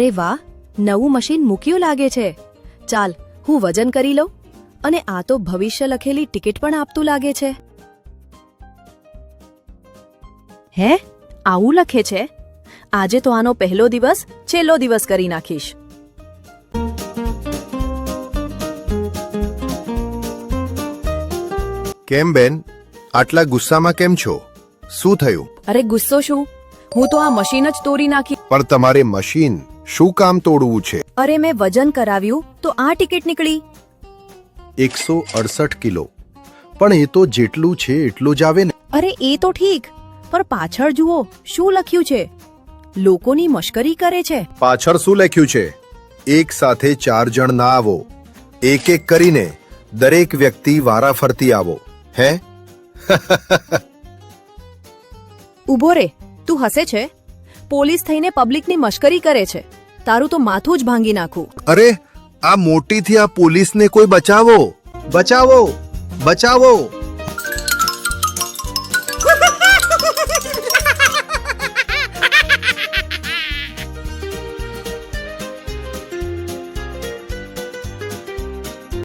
અરે વાહ નવું મશીન મૂક્યું લાગે છે. ચાલ હું વજન કરી લઉં અને આ તો ભવિષ્ય લખેલી ટિકિટ પણ આપતું લાગે છે. હે આવું લખે છે? આજે તો આનો પહેલો દિવસ છેલ્લો દિવસ કરી નાખીશ. કેમ બેન? આટલા ગુસ્સામાં કેમ છો? શું થયું? અરે ગુસ્સો શું? હું તો આ મશીન જ તોડી નાખી. પણ તમારે મશીન શું કામ તોડવું છે? અરે મેં વજન કરાવ્યું તો આ ટિકિટ નીકળી. એકસો અડસઠ કિલો. પણ એ તો જેટલું છે એટલું જ આવે ને. અરે એ તો ઠીક પણ પાછળ જુઓ શું લખ્યું છે? લોકોની મશ્કરી કરે છે. પાછળ શું લખ્યું છે? એક સાથે ચાર જણ ના આવો. એક એક કરીને દરેક વ્યક્તિ વારાફરતી આવો. હે? ઊભો રે તું હસે છે? પોલીસ થઈને પબ્લિકની મશ્કરી કરે છે. તારું તો માથું જ ભાંગી નાખું. અરે આ મોટીથી આ પોલીસને કોઈ બચાવો? બચાવો. બચાવો.